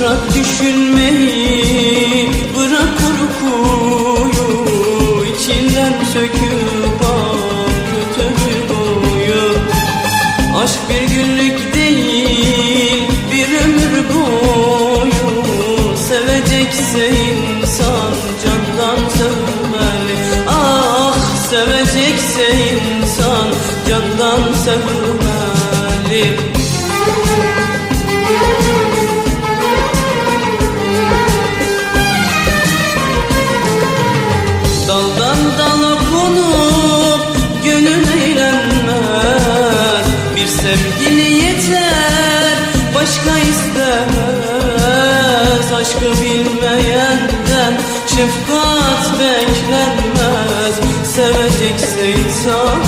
Bırak düşünmeyi Bırak korkuyu içinden söküp al götürüyor Aşk bir günlük değil bir ömür boyu. Sevecekse insan candan sevmeli Ah sevecekse insan candan sevmeli sevgili yeter. Başka istemez Aşkı bilmeyenden. Şefkat beklenmez. Sevecekse insan